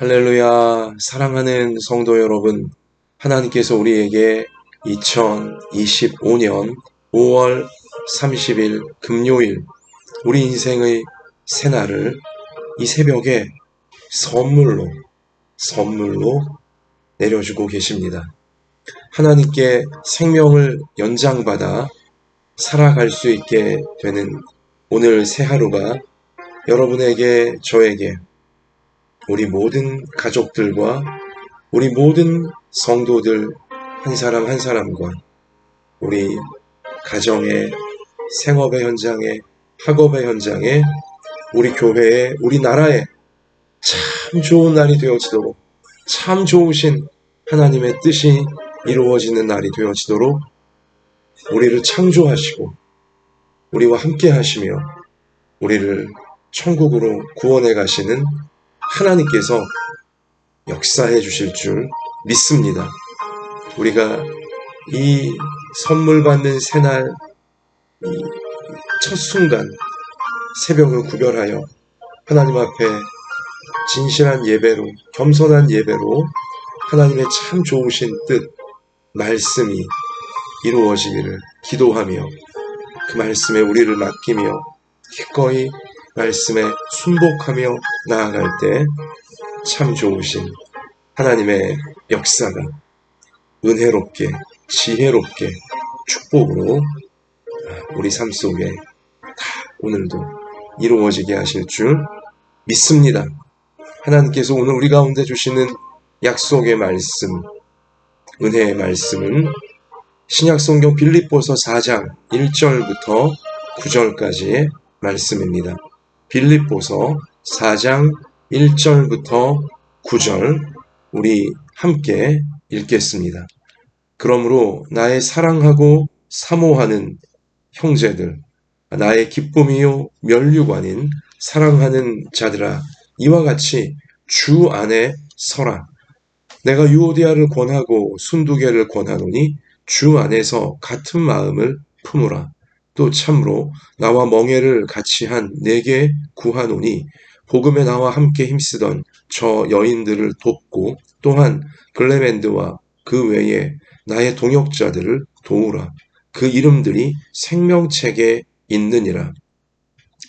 할렐루야, 사랑하는 성도 여러분, 하나님께서 우리에게 2025년 5월 30일 금요일 우리 인생의 새날을 이 새벽에 선물로, 선물로 내려주고 계십니다. 하나님께 생명을 연장받아 살아갈 수 있게 되는 오늘 새 하루가 여러분에게, 저에게 우리 모든 가족들과 우리 모든 성도들 한 사람 한 사람과 우리 가정의 생업의 현장에 학업의 현장에 우리 교회에 우리 나라에 참 좋은 날이 되어지도록 참 좋으신 하나님의 뜻이 이루어지는 날이 되어지도록 우리를 창조하시고 우리와 함께 하시며 우리를 천국으로 구원해 가시는 하나님께서 역사해 주실 줄 믿습니다. 우리가 이 선물 받는 새날 첫 순간 새벽을 구별하여 하나님 앞에 진실한 예배로 겸손한 예배로 하나님의 참 좋으신 뜻 말씀이 이루어지기를 기도하며 그 말씀에 우리를 맡기며 기꺼이 말씀에 순복하며 나아갈 때 참 좋으신 하나님의 역사가 은혜롭게, 지혜롭게, 축복으로 우리 삶 속에 다 오늘도 이루어지게 하실 줄 믿습니다. 하나님께서 오늘 우리 가운데 주시는 약속의 말씀, 은혜의 말씀은 신약성경 빌립보서 4장 1절부터 9절까지의 말씀입니다. 빌립보서 4장 1절부터 9절 우리 함께 읽겠습니다. 그러므로 나의 사랑하고 사모하는 형제들, 나의 기쁨이요 멸류관인 사랑하는 자들아 이와 같이 주 안에 서라. 내가 유오디아를 권하고 순두개를 권하노니 주 안에서 같은 마음을 품으라. 또 참으로 나와 멍해를 같이 한 내게 구하노니 복음에 나와 함께 힘쓰던 저 여인들을 돕고 또한 글레멘드와 그 외에 나의 동역자들을 도우라. 그 이름들이 생명책에 있느니라.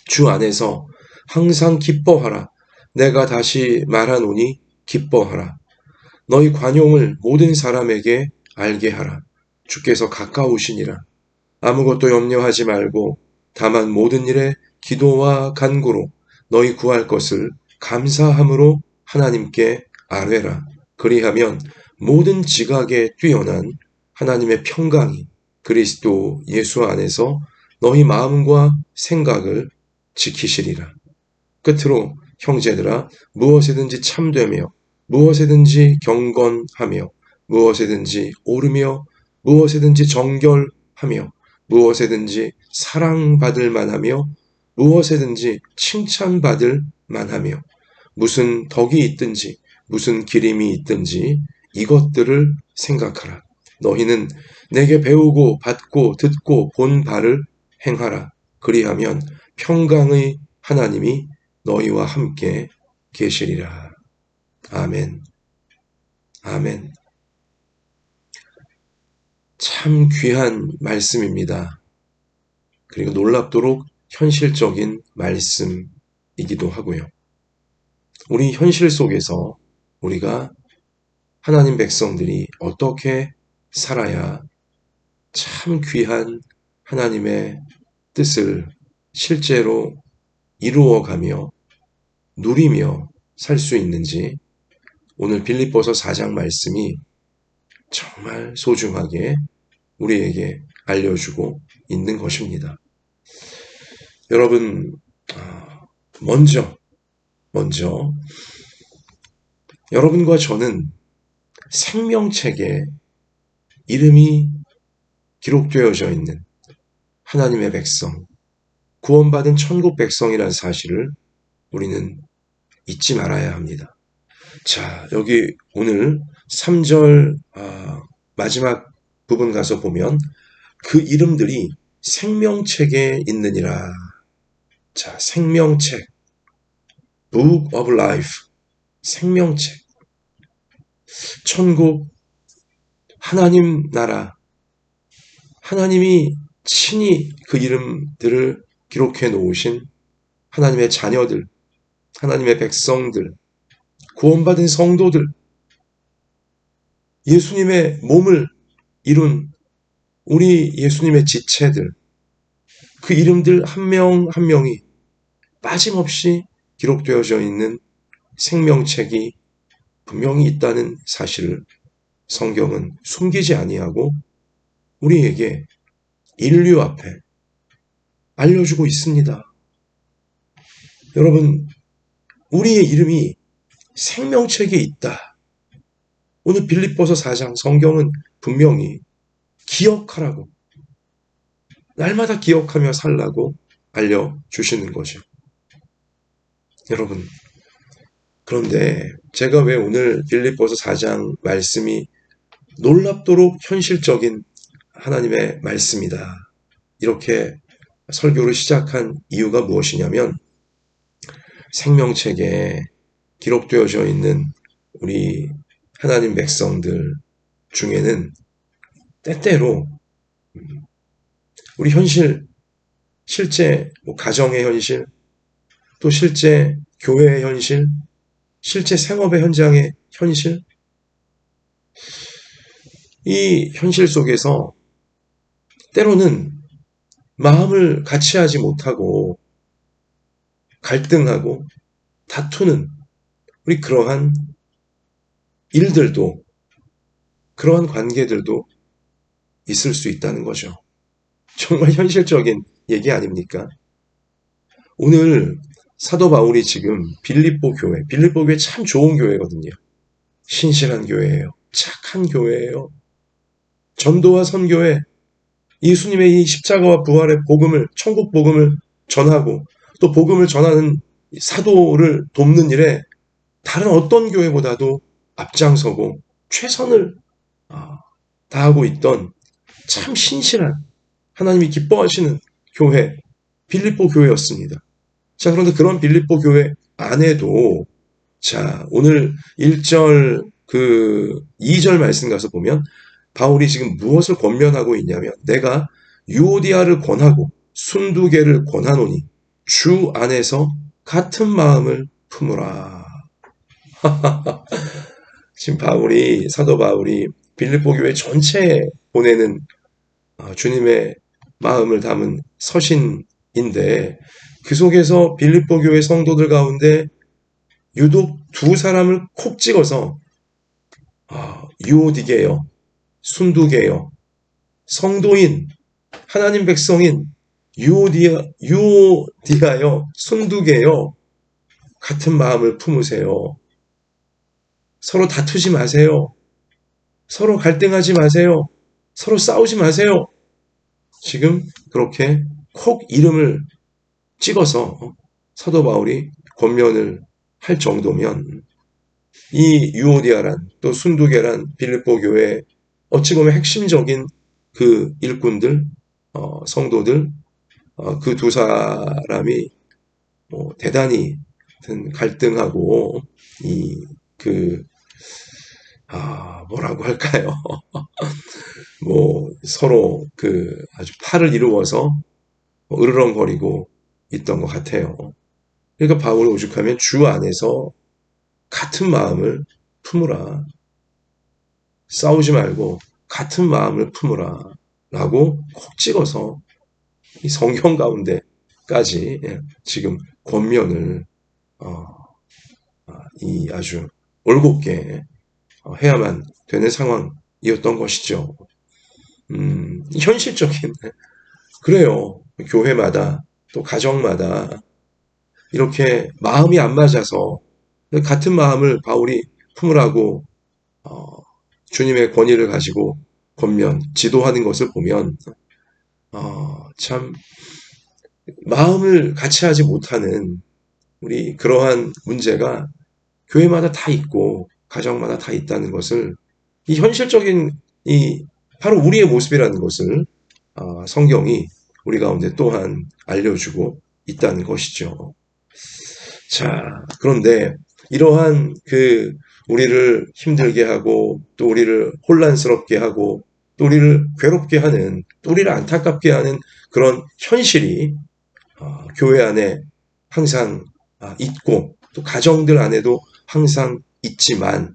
주 안에서 항상 기뻐하라. 내가 다시 말하노니 기뻐하라. 너희 관용을 모든 사람에게 알게 하라. 주께서 가까우시니라. 아무것도 염려하지 말고 다만 모든 일에 기도와 간구로 너희 구할 것을 감사함으로 하나님께 아뢰라. 그리하면 모든 지각에 뛰어난 하나님의 평강이 그리스도 예수 안에서 너희 마음과 생각을 지키시리라. 끝으로 형제들아 무엇이든지 참되며 무엇이든지 경건하며 무엇이든지 오르며 무엇이든지 정결하며 무엇에든지 사랑받을 만하며 무엇에든지 칭찬받을 만하며 무슨 덕이 있든지 무슨 기림이 있든지 이것들을 생각하라. 너희는 내게 배우고 받고 듣고 본 바를 행하라. 그리하면 평강의 하나님이 너희와 함께 계시리라. 아멘. 아멘. 참 귀한 말씀입니다. 그리고 놀랍도록 현실적인 말씀이기도 하고요. 우리 현실 속에서 우리가 하나님 백성들이 어떻게 살아야 참 귀한 하나님의 뜻을 실제로 이루어가며 누리며 살 수 있는지 오늘 빌립보서 4장 말씀이 정말 소중하게 우리에게 알려주고 있는 것입니다. 여러분, 아, 먼저, 먼저, 여러분과 저는 생명책에 이름이 기록되어져 있는 하나님의 백성, 구원받은 천국 백성이라는 사실을 우리는 잊지 말아야 합니다. 자, 여기 오늘 3절 아, 마지막 부분 가서 보면 그 이름들이 생명책에 있느니라. 자, 생명책. Book of Life. 생명책, 천국, 하나님 나라, 하나님이 친히 그 이름들을 기록해 놓으신 하나님의 자녀들, 하나님의 백성들, 구원받은 성도들, 예수님의 몸을 이룬 우리 예수님의 지체들, 그 이름들 한명한 명이 빠짐없이 기록되어져 있는 생명책이 분명히 있다는 사실을 성경은 숨기지 아니하고 우리에게 인류 앞에 알려주고 있습니다. 여러분, 우리의 이름이 생명책에 있다. 오늘 빌립보서 4장 성경은 분명히 기억하라고 날마다 기억하며 살라고 알려주시는 거죠. 여러분, 그런데 제가 왜 오늘 빌립보서 4장 말씀이 놀랍도록 현실적인 하나님의 말씀이다. 이렇게 설교를 시작한 이유가 무엇이냐면 생명책에 기록되어져 있는 우리 하나님 백성들 중에는 때때로 우리 현실, 실제 뭐 가정의 현실, 또 실제 교회의 현실, 실제 생업의 현장의 현실, 이 현실 속에서 때로는 마음을 같이 하지 못하고 갈등하고 다투는 우리 그러한 일들도 그러한 관계들도 있을 수 있다는 거죠. 정말 현실적인 얘기 아닙니까? 오늘 사도 바울이 지금 빌립보 교회, 빌립보 교회 참 좋은 교회거든요. 신실한 교회예요. 착한 교회예요. 전도와 선교에 예수님의 이 십자가와 부활의 복음을, 천국 복음을 전하고 또 복음을 전하는 사도를 돕는 일에 다른 어떤 교회보다도 앞장서고 최선을 아, 다하고 있던 참 신실한 하나님이 기뻐하시는 교회, 빌립보 교회였습니다. 자, 그런데 그런 빌립보 교회 안에도 자, 오늘 1절 그 2절 말씀 가서 보면 바울이 지금 무엇을 권면하고 있냐면 내가 유오디아를 권하고 순두개를 권하노니 주 안에서 같은 마음을 품으라. 지금 바울이 사도 바울이 빌립보 교회 전체에 보내는 어, 주님의 마음을 담은 서신인데 그 속에서 빌립보 교회 성도들 가운데 유독 두 사람을 콕 찍어서 아, 유오디게요, 순두게요, 성도인, 하나님 백성인 유오디아, 유오디아요, 순두게요, 같은 마음을 품으세요. 서로 다투지 마세요. 서로 갈등하지 마세요. 서로 싸우지 마세요. 지금 그렇게 콕 이름을 찍어서 사도 바울이 권면을 할 정도면 이 유오디아란 또 순두계란 빌립보 교회 어찌 보면 핵심적인 그 일꾼들 어, 성도들 어, 그 두 사람이 뭐 대단히 갈등하고 이 그 아, 뭐라고 할까요? 뭐 서로 그 아주 팔을 이루어서 뭐 으르렁거리고 있던 것 같아요. 그러니까 바울 오죽하면 주 안에서 같은 마음을 품으라. 싸우지 말고 같은 마음을 품으라. 라고 콕 찍어서 이 성경 가운데까지 예, 지금 권면을 어, 아, 이 아주 올곧게 어, 해야만 되는 상황이었던 것이죠. 음, 현실적인 그래요. 교회마다 또 가정마다 이렇게 마음이 안 맞아서 같은 마음을 바울이 품으라고 어, 주님의 권위를 가지고 권면 지도하는 것을 보면 어, 참 마음을 같이 하지 못하는 우리 그러한 문제가 교회마다 다 있고 가정마다 다 있다는 것을 이 현실적인 이 바로 우리의 모습이라는 것을 어, 성경이 우리 가운데 또한 알려주고 있다는 것이죠. 자, 그런데 이러한 그 우리를 힘들게 하고 또 우리를 혼란스럽게 하고 또 우리를 괴롭게 하는 또 우리를 안타깝게 하는 그런 현실이 어, 교회 안에 항상 아, 있고 또 가정들 안에도 항상 있지만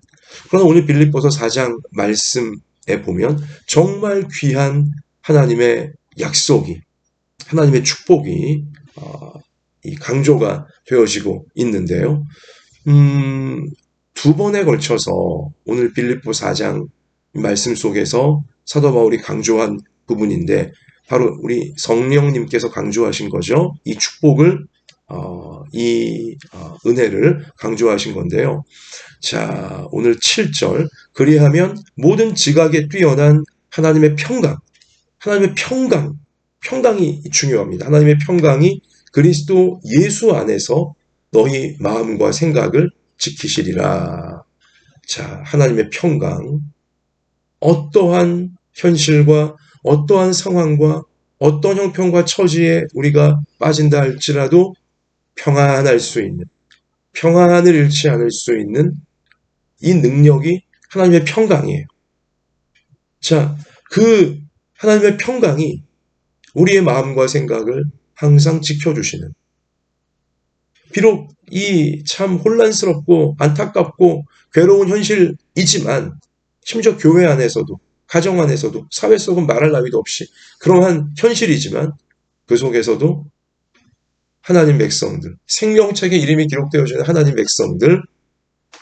그러나 오늘 빌립보서 4장 말씀에 보면 정말 귀한 하나님의 약속이 하나님의 축복이 어, 이 강조가 되어지고 있는데요. 음, 두 번에 걸쳐서 오늘 빌립보 4장 말씀 속에서 사도 바울이 강조한 부분인데 바로 우리 성령님께서 강조하신 거죠. 이 축복을 어, 이 어, 은혜를 강조하신 건데요. 자, 오늘 7절 그리하면 모든 지각에 뛰어난 하나님의 평강, 하나님의 평강, 평강이 중요합니다. 하나님의 평강이 그리스도 예수 안에서 너희 마음과 생각을 지키시리라. 자, 하나님의 평강. 어떠한 현실과 어떠한 상황과 어떤 형편과 처지에 우리가 빠진다 할지라도 평안할 수 있는, 평안을 잃지 않을 수 있는 이 능력이 하나님의 평강이에요. 자, 그 하나님의 평강이 우리의 마음과 생각을 항상 지켜주시는, 비록 이 참 혼란스럽고 안타깝고 괴로운 현실이지만, 심지어 교회 안에서도, 가정 안에서도, 사회 속은 말할 나위도 없이 그러한 현실이지만, 그 속에서도 하나님 백성들, 생명책에 이름이 기록되어지는 하나님 백성들,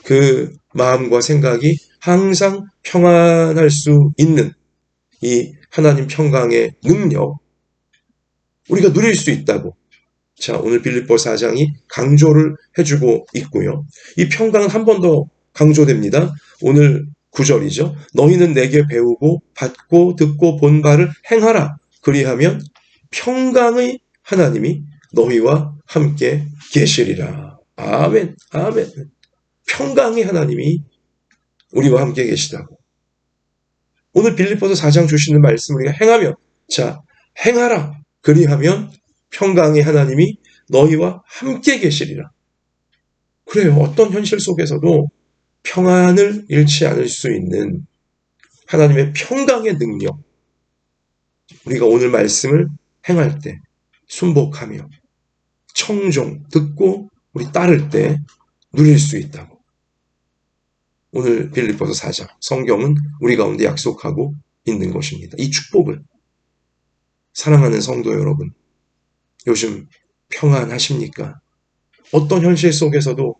그 마음과 생각이 항상 평안할 수 있는 이 하나님 평강의 능력, 우리가 누릴 수 있다고. 자, 오늘 빌립보 4장이 강조를 해주고 있고요. 이 평강은 한 번 더 강조됩니다. 오늘 9절이죠. 너희는 내게 배우고 받고 듣고 본 바를 행하라. 그리하면 평강의 하나님이 너희와 함께 계시리라. 아멘, 아멘. 평강의 하나님이 우리와 함께 계시다고. 오늘 빌립보서 4장 주시는 말씀 우리가 행하면, 자, 행하라. 그리하면 평강의 하나님이 너희와 함께 계시리라. 그래요. 어떤 현실 속에서도 평안을 잃지 않을 수 있는 하나님의 평강의 능력. 우리가 오늘 말씀을 행할 때, 순복하며, 청종, 듣고 우리 따를 때 누릴 수 있다고. 오늘 빌립보서 4장 성경은 우리 가운데 약속하고 있는 것입니다. 이 축복을 사랑하는 성도 여러분, 요즘 평안하십니까? 어떤 현실 속에서도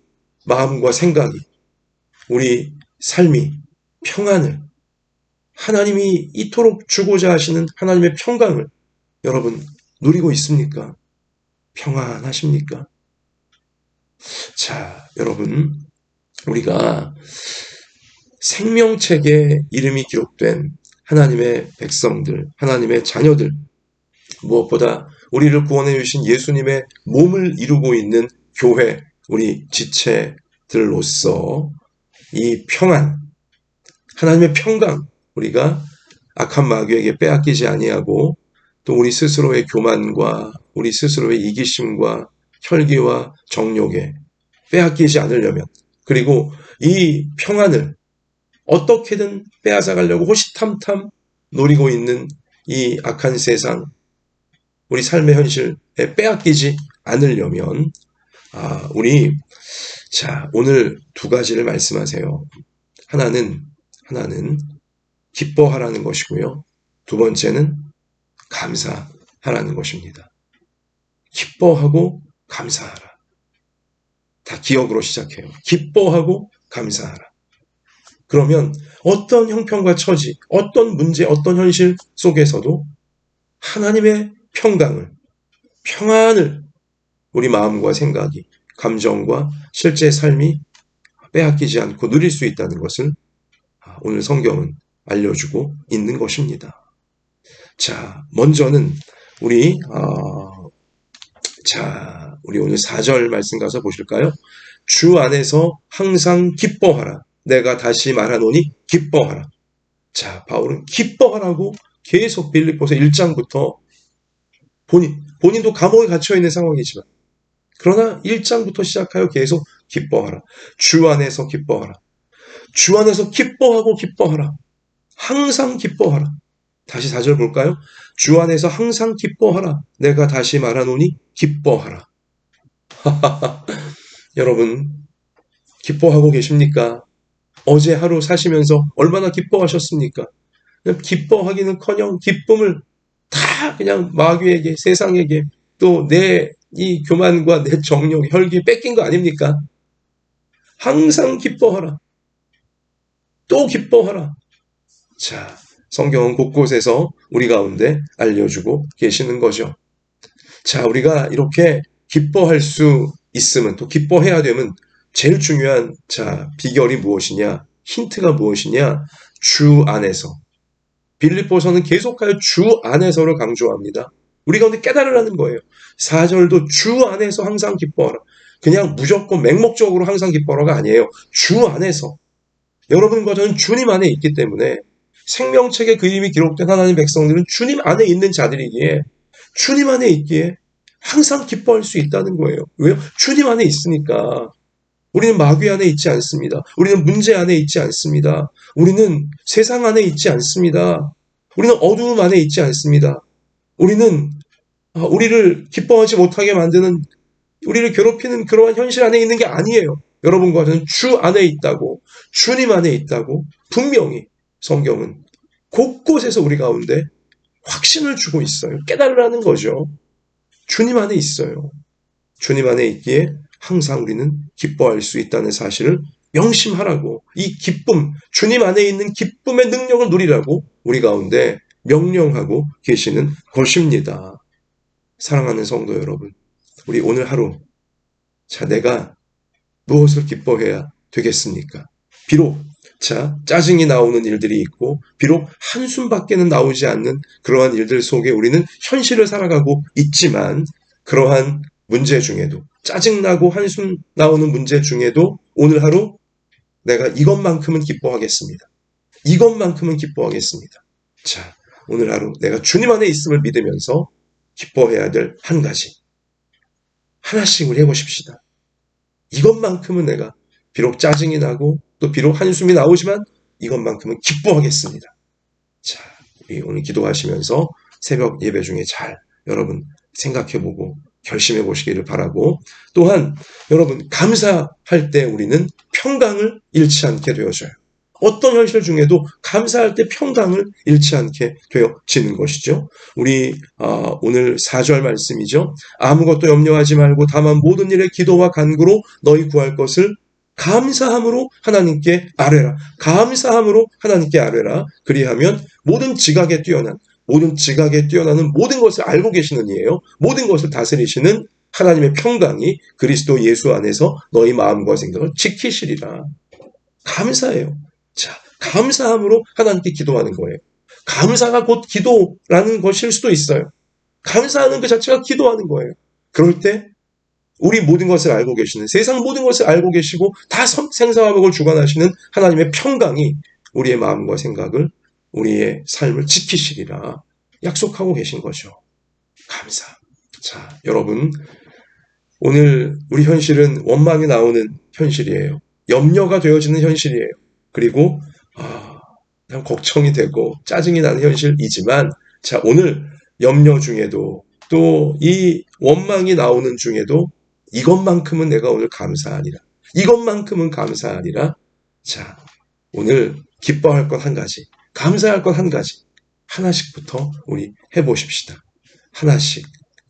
마음과 생각이 우리 삶이 평안을 하나님이 이토록 주고자 하시는 하나님의 평강을 여러분 누리고 있습니까? 평안하십니까? 자, 여러분, 우리가 생명책에 이름이 기록된 하나님의 백성들, 하나님의 자녀들, 무엇보다 우리를 구원해 주신 예수님의 몸을 이루고 있는 교회, 우리 지체들로서 이 평안, 하나님의 평강, 우리가 악한 마귀에게 빼앗기지 아니하고 또 우리 스스로의 교만과 우리 스스로의 이기심과 혈기와 정욕에 빼앗기지 않으려면 그리고 이 평안을 어떻게든 빼앗아 가려고 호시탐탐 노리고 있는 이 악한 세상 우리 삶의 현실에 빼앗기지 않으려면 아, 우리 자, 오늘 두 가지를 말씀하세요. 하나는 하나는 기뻐하라는 것이고요. 두 번째는 감사하라는 것입니다. 기뻐하고 감사하라. 다 기억으로 시작해요. 기뻐하고 감사하라. 그러면 어떤 형편과 처지, 어떤 문제, 어떤 현실 속에서도 하나님의 평강을, 평안을 우리 마음과 생각이, 감정과 실제 삶이 빼앗기지 않고 누릴 수 있다는 것을 오늘 성경은 알려주고 있는 것입니다. 자, 먼저는 우리 어, 자, 우리 오늘 4절 말씀 가서 보실까요? 주 안에서 항상 기뻐하라. 내가 다시 말하노니 기뻐하라. 자, 바울은 기뻐하라고 계속 빌립보서 1장부터 본인, 본인도 감옥에 갇혀 있는 상황이지만 그러나 1장부터 시작하여 계속 기뻐하라. 주 안에서 기뻐하라. 주 안에서 기뻐하고 기뻐하라. 항상 기뻐하라. 다시 4절 볼까요? 주 안에서 항상 기뻐하라. 내가 다시 말하노니 기뻐하라. 여러분, 기뻐하고 계십니까? 어제 하루 사시면서 얼마나 기뻐하셨습니까? 기뻐하기는 커녕 기쁨을 다 그냥 마귀에게, 세상에게, 또 내 이 교만과 내 정력, 혈기 뺏긴 거 아닙니까? 항상 기뻐하라. 또 기뻐하라. 자, 성경은 곳곳에서 우리 가운데 알려주고 계시는 거죠. 자, 우리가 이렇게 기뻐할 수 있으면 또 기뻐해야 되면 제일 중요한 자, 비결이 무엇이냐? 힌트가 무엇이냐? 주 안에서. 빌립보서는 계속하여 주 안에서를 강조합니다. 우리 가운데 깨달으라는 거예요. 4절도 주 안에서 항상 기뻐하라. 그냥 무조건 맹목적으로 항상 기뻐하라가 아니에요. 주 안에서. 여러분과 저는 주님 안에 있기 때문에 생명책에 그 이름이 기록된 하나님 백성들은 주님 안에 있는 자들이기에 주님 안에 있기에 항상 기뻐할 수 있다는 거예요. 왜요? 주님 안에 있으니까. 우리는 마귀 안에 있지 않습니다. 우리는 문제 안에 있지 않습니다. 우리는 세상 안에 있지 않습니다. 우리는 어두움 안에 있지 않습니다. 우리는 아, 우리를 기뻐하지 못하게 만드는 우리를 괴롭히는 그러한 현실 안에 있는 게 아니에요. 여러분과 저는 주 안에 있다고 주님 안에 있다고 분명히 성경은 곳곳에서 우리 가운데 확신을 주고 있어요. 깨달으라는 거죠. 주님 안에 있어요. 주님 안에 있기에 항상 우리는 기뻐할 수 있다는 사실을 명심하라고 이 기쁨, 주님 안에 있는 기쁨의 능력을 누리라고 우리 가운데 명령하고 계시는 것입니다. 사랑하는 성도 여러분, 우리 오늘 하루, 자, 내가 무엇을 기뻐해야 되겠습니까? 비록, 자, 짜증이 나오는 일들이 있고, 비록 한숨밖에는 나오지 않는 그러한 일들 속에 우리는 현실을 살아가고 있지만, 그러한 문제 중에도, 짜증나고 한숨 나오는 문제 중에도 오늘 하루 내가 이것만큼은 기뻐하겠습니다. 이것만큼은 기뻐하겠습니다. 자, 오늘 하루 내가 주님 안에 있음을 믿으면서 기뻐해야 될 한 가지. 하나씩 우리 해보십시다. 이것만큼은 내가 비록 짜증이 나고 또 비록 한숨이 나오지만 이것만큼은 기뻐하겠습니다. 자, 오늘 기도하시면서 새벽 예배 중에 잘 여러분 생각해보고 결심해 보시기를 바라고 또한 여러분 감사할 때 우리는 평강을 잃지 않게 되어져요. 어떤 현실 중에도 감사할 때 평강을 잃지 않게 되어지는 것이죠. 우리 어, 오늘 4절 말씀이죠. 아무것도 염려하지 말고 다만 모든 일에 기도와 간구로 너희 구할 것을 감사함으로 하나님께 아뢰라. 감사함으로 하나님께 아뢰라. 그리하면 모든 지각에 뛰어난 모든 지각에 뛰어나는 모든 것을 알고 계시는 이에요. 모든 것을 다스리시는 하나님의 평강이 그리스도 예수 안에서 너희 마음과 생각을 지키시리라. 감사해요. 자, 감사함으로 하나님께 기도하는 거예요. 감사가 곧 기도라는 것일 수도 있어요. 감사하는 그 자체가 기도하는 거예요. 그럴 때 우리 모든 것을 알고 계시는 세상 모든 것을 알고 계시고 다 생사화복을 주관하시는 하나님의 평강이 우리의 마음과 생각을 우리의 삶을 지키시리라 약속하고 계신 거죠. 감사. 자, 여러분 오늘 우리 현실은 원망이 나오는 현실이에요. 염려가 되어지는 현실이에요. 그리고 아, 걱정이 되고 짜증이 나는 현실이지만 자 오늘 염려 중에도 또 이 원망이 나오는 중에도 이것만큼은 내가 오늘 감사하리라. 이것만큼은 감사하리라. 자 오늘 기뻐할 것 한 가지, 감사할 것 한 가지 하나씩부터 우리 해보십시다. 하나씩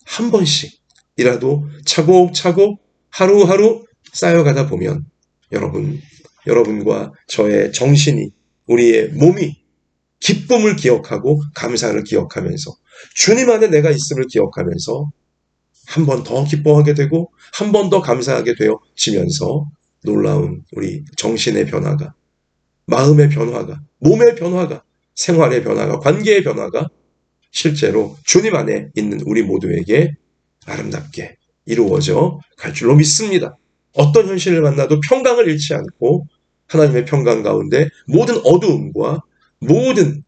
한 번씩이라도 차곡차곡 하루하루 쌓여가다 보면 여러분 여러분과 저의 정신이, 우리의 몸이 기쁨을 기억하고 감사를 기억하면서 주님 안에 내가 있음을 기억하면서 한 번 더 기뻐하게 되고 한 번 더 감사하게 되어지면서 놀라운 우리 정신의 변화가 마음의 변화가 몸의 변화가 생활의 변화가 관계의 변화가 실제로 주님 안에 있는 우리 모두에게 아름답게 이루어져 갈 줄로 믿습니다. 어떤 현실을 만나도 평강을 잃지 않고 하나님의 평강 가운데 모든 어두움과 모든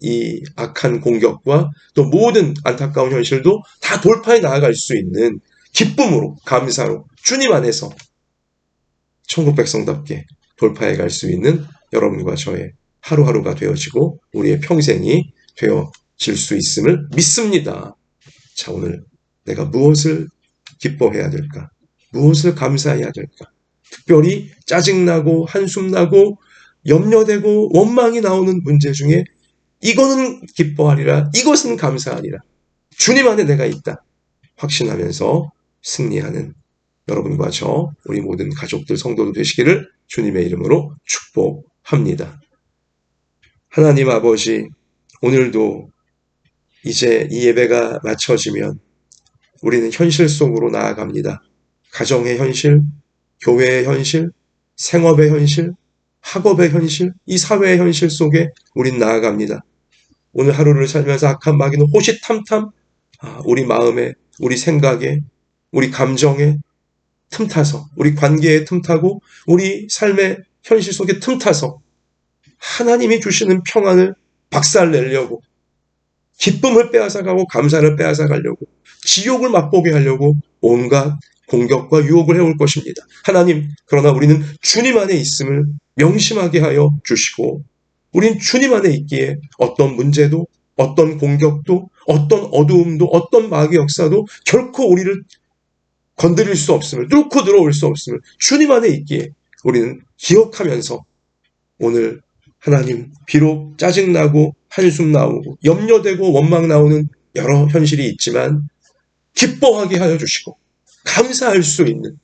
이 악한 공격과 또 모든 안타까운 현실도 다 돌파해 나아갈 수 있는 기쁨으로 감사로 주님 안에서 천국 백성답게 돌파해 갈 수 있는 여러분과 저의 하루하루가 되어지고 우리의 평생이 되어질 수 있음을 믿습니다. 자, 오늘 내가 무엇을 기뻐해야 될까? 무엇을 감사해야 될까? 특별히 짜증나고 한숨나고 염려되고 원망이 나오는 문제 중에 이거는 기뻐하리라. 이것은 감사하리라. 주님 안에 내가 있다. 확신하면서 승리하는 여러분과 저, 우리 모든 가족들, 성도들 되시기를 주님의 이름으로 축복합니다. 하나님 아버지, 오늘도 이제 이 예배가 마쳐지면 우리는 현실 속으로 나아갑니다. 가정의 현실, 교회의 현실, 생업의 현실, 학업의 현실, 이 사회의 현실 속에 우린 나아갑니다. 오늘 하루를 살면서 악한 마귀는 호시탐탐 아, 우리 마음에, 우리 생각에, 우리 감정에 틈타서, 우리 관계에 틈타고, 우리 삶의 현실 속에 틈타서 하나님이 주시는 평안을 박살내려고, 기쁨을 빼앗아가고 감사를 빼앗아가려고, 지옥을 맛보게 하려고 온갖 공격과 유혹을 해올 것입니다. 하나님, 그러나 우리는 주님 안에 있음을 명심하게 하여 주시고, 우린 주님 안에 있기에 어떤 문제도, 어떤 공격도, 어떤 어두움도, 어떤 마귀 역사도 결코 우리를 건드릴 수 없음을, 뚫고 들어올 수 없음을 주님 안에 있기에 우리는 기억하면서 오늘 하나님, 비록 짜증나고 한숨 나오고 염려되고 원망 나오는 여러 현실이 있지만 기뻐하게 하여 주시고 감사할 수 있는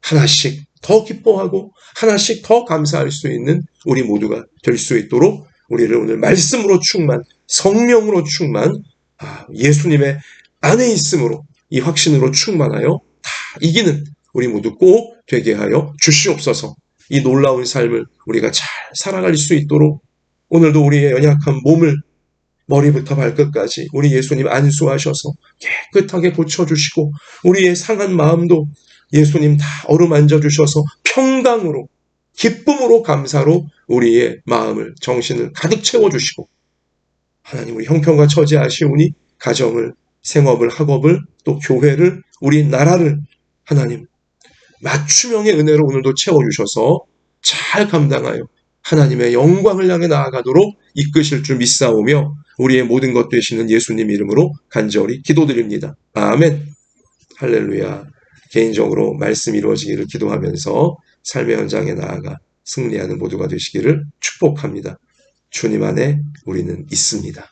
하나씩 더 기뻐하고 하나씩 더 감사할 수 있는 우리 모두가 될 수 있도록 우리를 오늘 말씀으로 충만, 성령으로 충만, 아, 예수님의 안에 있음으로 이 확신으로 충만하여 다 이기는 우리 모두 꼭 되게 하여 주시옵소서. 이 놀라운 삶을 우리가 잘 살아갈 수 있도록 오늘도 우리의 연약한 몸을 머리부터 발끝까지 우리 예수님 안수하셔서 깨끗하게 고쳐주시고 우리의 상한 마음도 예수님 다 어루만져 주셔서 평강으로 기쁨으로 감사로 우리의 마음을 정신을 가득 채워 주시고 하나님 우리 형편과 처지하시오니 가정을 생업을 학업을 또 교회를 우리 나라를 하나님 맞춤형의 은혜로 오늘도 채워 주셔서 잘 감당하여 하나님의 영광을 향해 나아가도록 이끄실 줄 믿사오며 우리의 모든 것 되시는 예수님 이름으로 간절히 기도드립니다. 아멘. 할렐루야. 개인적으로 말씀 이루어지기를 기도하면서 삶의 현장에 나아가 승리하는 모두가 되시기를 축복합니다. 주님 안에 우리는 있습니다.